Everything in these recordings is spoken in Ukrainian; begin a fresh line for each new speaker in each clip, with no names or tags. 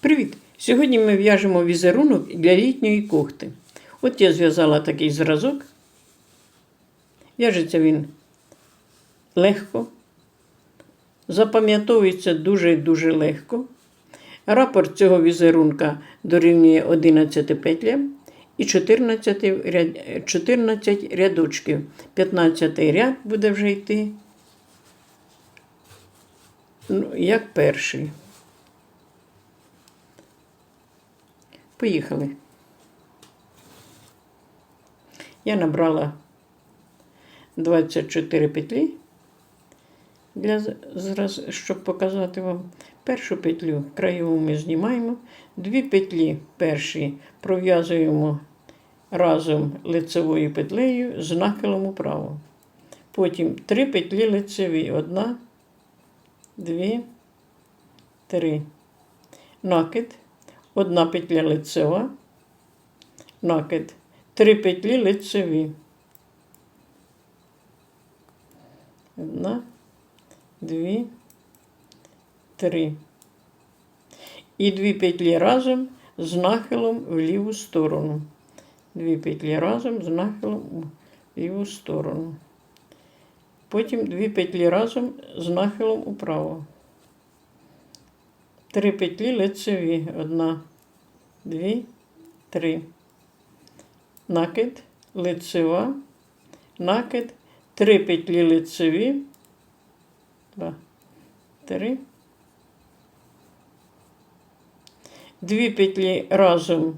Привіт! Сьогодні ми в'яжемо візерунок для літньої кохти. От я зв'язала такий зразок. В'яжеться він легко, запам'ятовується дуже-дуже легко. Рапорт цього візерунка дорівнює 11 петлям і 14, 14 рядочків. 15 ряд буде вже йти, ну, як перший. Поїхали. Я набрала 24 петлі, для, зраз, щоб показати вам. Першу петлю краєву ми знімаємо, дві петлі перші пров'язуємо разом лицевою петлею з нахилом управо. Потім три петлі лицеві. Одна, дві, три. Накид. Одна петля лицева, накид, три петлі лицеві. Одна, дві, три. І дві петлі разом з нахилом в ліву сторону. Дві петлі разом з нахилом в ліву сторону. Потім дві петлі разом з нахилом управо. Три петлі лицеві. Одна, дві, три. Накид, лицева, накид, три петлі лицеві. Два, три. Дві петлі разом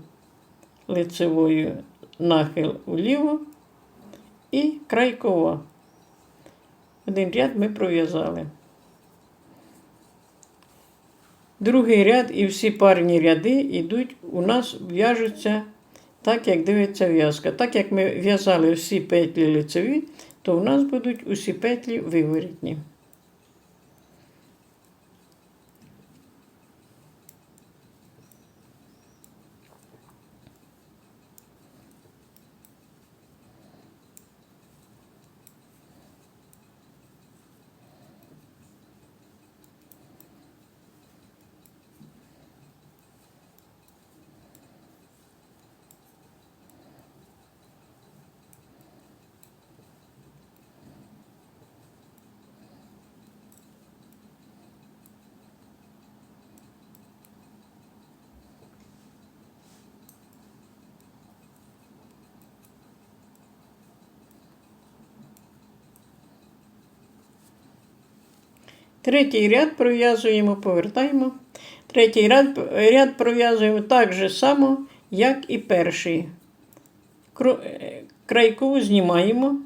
лицевою нахил вліво і крайкова. Один ряд ми пров'язали. Другий ряд і всі парні ряди йдуть, у нас в'яжуться так, як дивиться в'язка. Так як ми в'язали всі петлі лицеві, то у нас будуть усі петлі виворітні. Третій ряд пров'язуємо, повертаємо. Третій ряд, ряд пров'язуємо так же само, як і перший. Е, Крайкову знімаємо.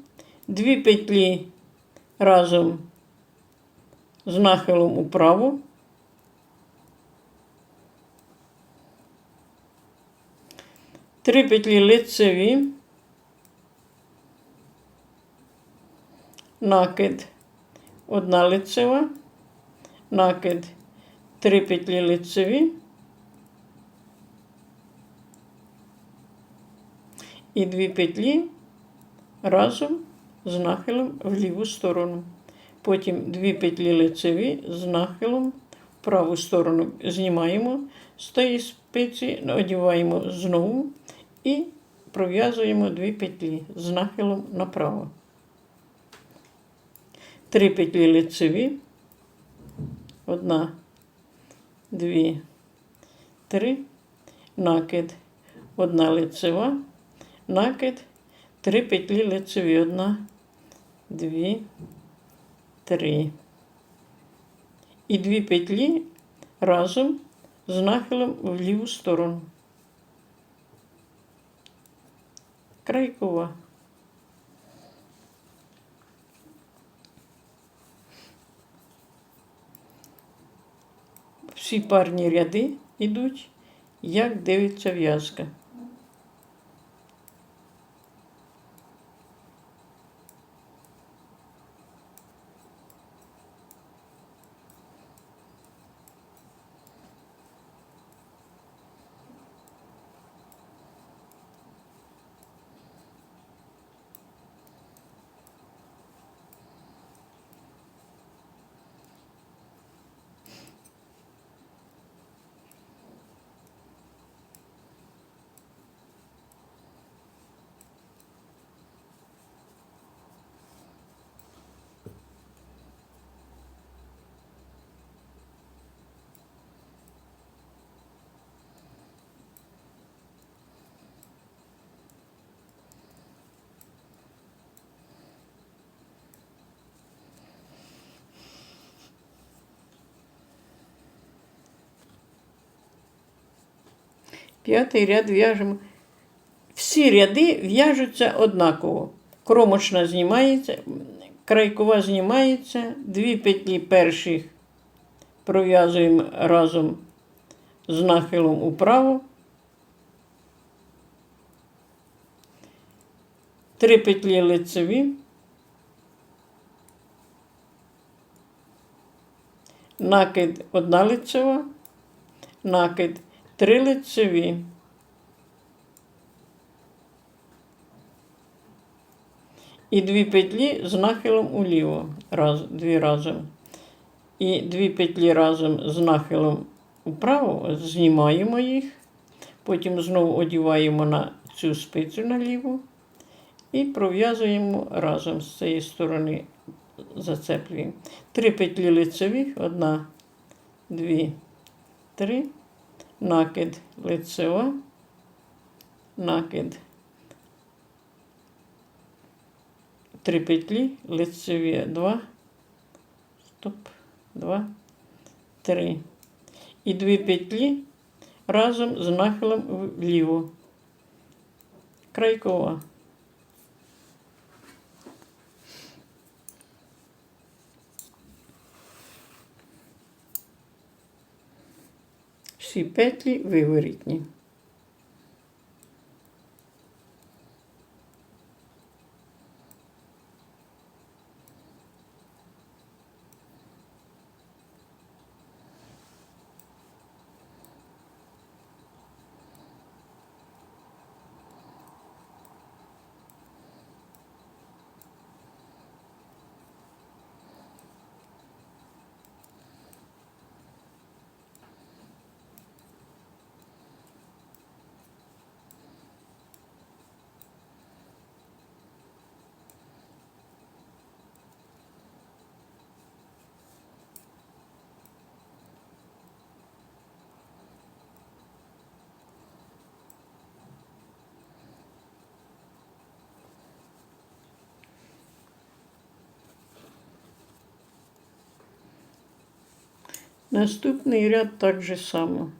Дві петлі разом з нахилом управо. Три петлі лицеві. Накид. Одна лицева накид, три петлі лицеві і дві петлі разом з нахилом в ліву сторону. Потім дві петлі лицеві з нахилом в праву сторону знімаємо з тієї спиці, одіваємо знову і пров'язуємо дві петлі з нахилом направо. Три петлі лицеві. Одна, дві, три, накид, одна лицева, накид, три петлі лицеві. Одна, дві, три. І дві петлі разом з нахилом в ліву сторону. Крайкова. Всі парні ряди йдуть, як дивиться в'язка. П'ятий ряд в'яжемо. Всі ряди в'яжуться однаково. Кромочна знімається, крайкова знімається, дві петлі перших пров'язуємо разом з нахилом управо. Три петлі лицеві. Накид одна лицева, накид три лицеві. І дві петлі з нахилом уліво, раз, дві разом. І дві петлі разом з нахилом вправо, знімаємо їх, потім знову одіваємо на цю спицю наліву і пров'язуємо разом з цієї сторони зацеплюємо. Три петлі лицевих, одна, дві, три, накид лицева, накид. Три петлі, лицеві, два, стоп, два, три. І дві петлі разом з нахилом вліво. Крайкова. Всі петлі виворітні. Наступний ряд так же само.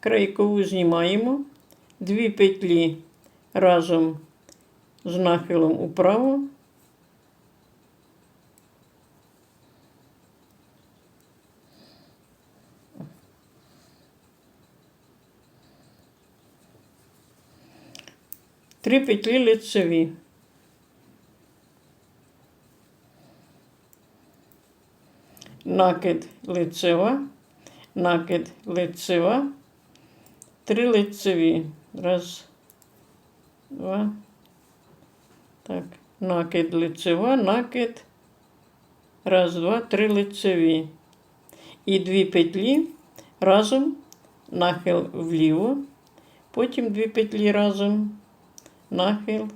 Крайкову знімаємо, дві петлі разом з нахилом управо. Три петлі лицеві. Накид лицева, накид лицева, три лицеві. Раз, два. Так, накид лицева, накид. Раз, два, три лицеві. І дві петлі разом нахил вліво, потім дві петлі разом, нахил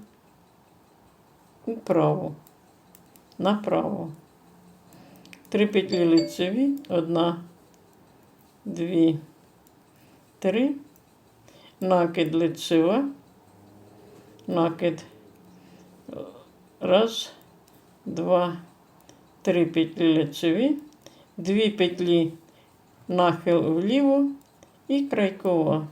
вправо, направо. Три петлі лицеві, одна, дві, три, накид лицева, накид, раз, два, три петлі лицеві, дві петлі нахил вліво. І крайкова.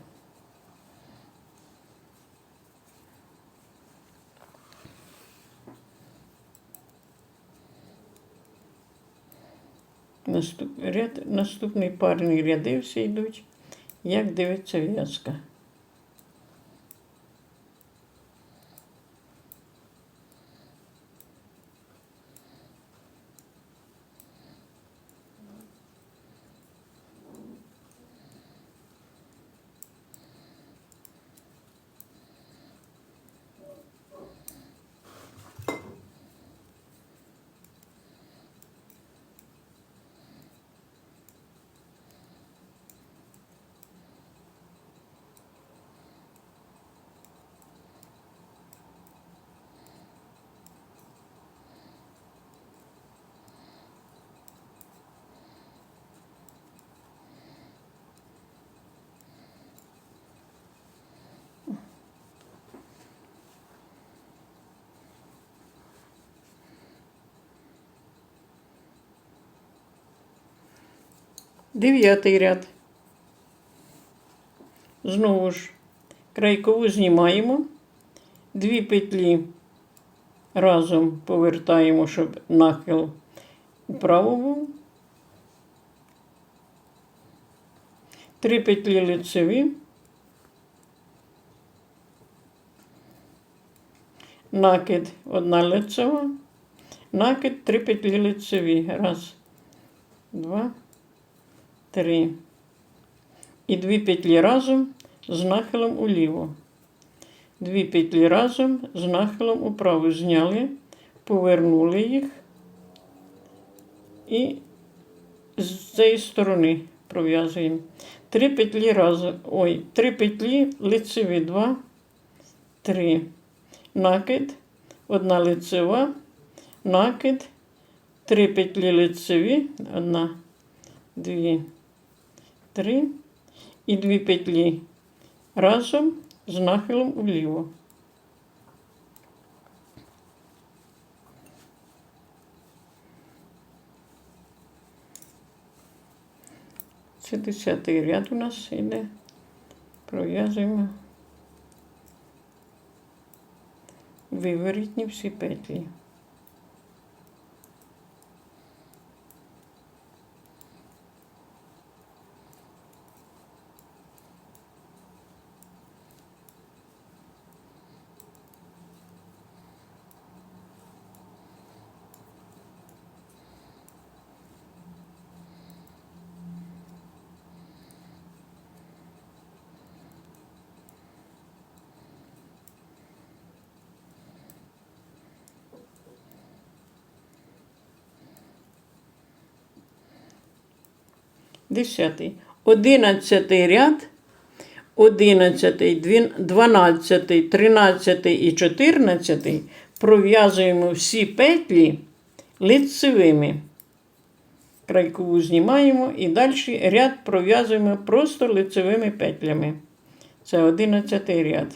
Наступ, ряд, наступний парні ряди всі йдуть, як дивиться в'язка. Дев'ятий ряд. Знову ж крайкову знімаємо, дві петлі разом повертаємо, щоб нахил вправо був. Три петлі лицеві. Накид одна лицева. Накид три петлі лицеві. Раз, два, три. І дві петлі разом з нахилом уліво. Дві петлі разом з нахилом управо зняли, повернули їх і з цієї сторони пров'язуємо. Три петлі разом. Ой, три петлі лицеві, два, три. Накид, одна лицева, накид, три петлі лицеві, одна, дві, три. І дві петлі разом з нахилом вліво. Це десятий ряд у нас йде. Пров'язуємо виворітні всі петлі. Десятий. Одинадцятий ряд, одинадцятий, двін- дванадцятий, тринадцятий і чотирнадцятий пров'язуємо всі петлі лицевими. Крайкову знімаємо і далі ряд пров'язуємо просто лицевими петлями. Це одинадцятий ряд.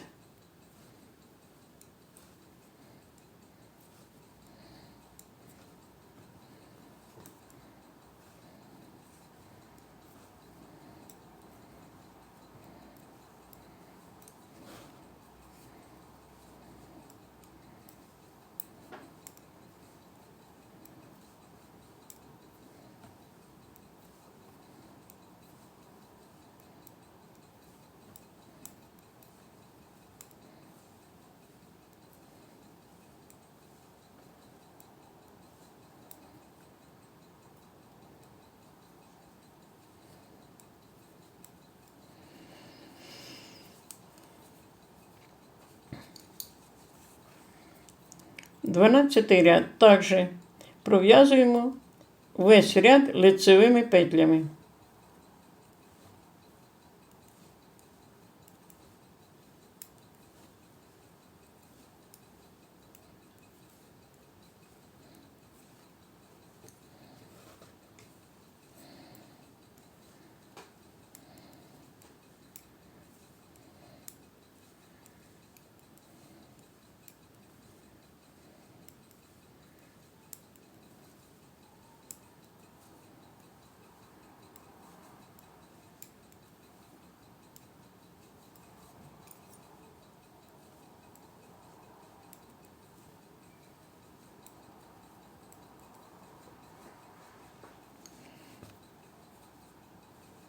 Дванадцятий ряд також пров'язуємо весь ряд лицевими петлями.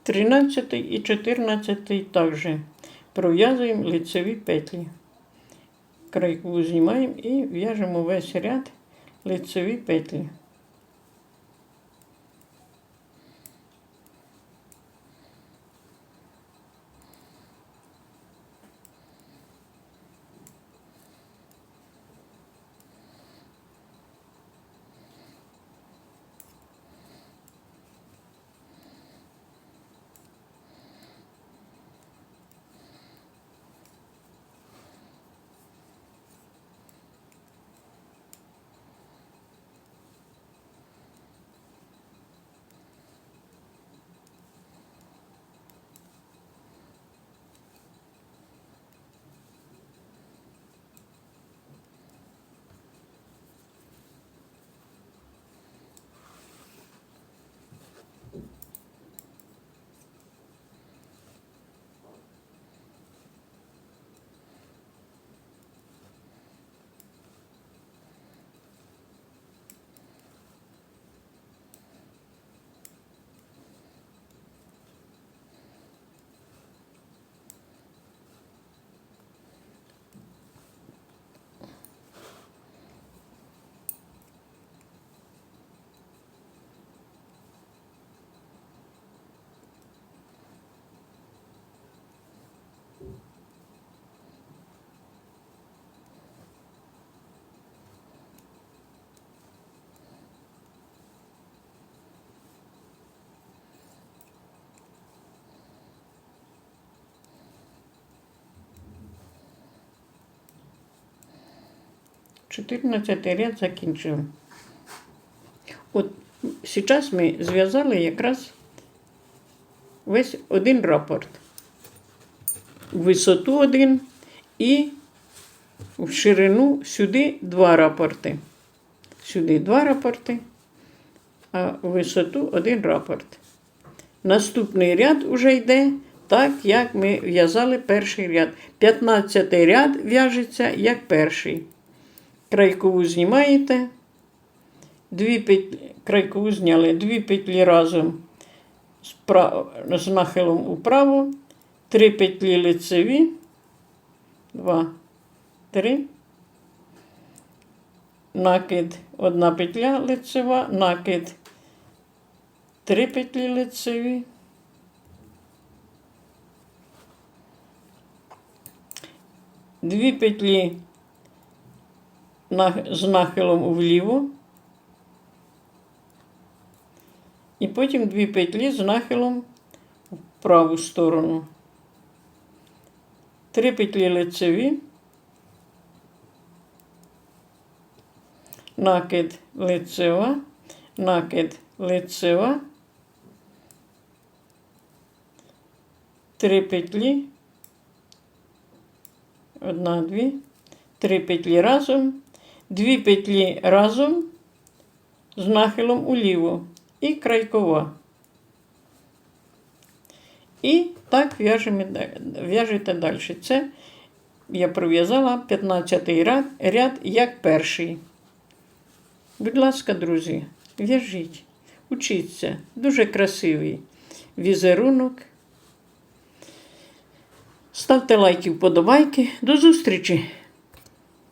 Тринадцятий і чотирнадцятий також пров'язуємо лицеві петлі. Крайку знімаємо і в'яжемо весь ряд лицеві петлі. 14 ряд закінчили. От зараз ми зв'язали якраз весь один рапорт. Висоту один і в ширину сюди два рапорти. Сюди два рапорти, а в висоту один рапорт. Наступний ряд уже йде так, як ми в'язали перший ряд. 15 ряд в'яжеться як перший. Крайкову знімаєте, дві петлі, крайкову зняли, дві петлі разом з, прав... з нахилом управо, три петлі лицеві, два, три. Накид одна петля лицева, накид три петлі лицеві. Дві петлі з нахилом вліво. І потім дві петлі з нахилом в праву сторону. Три петлі лицеві. Накид лицева, накид лицева. Три петлі. Одна, дві. Три петлі разом. Дві петлі разом з нахилом уліво і крайкова. І так в'яжете далі. Це я пров'язала 15 ряд, ряд як перший. Будь ласка, друзі, в'яжіть, учіться. Дуже красивий візерунок. Ставте лайки, вподобайки. До зустрічі!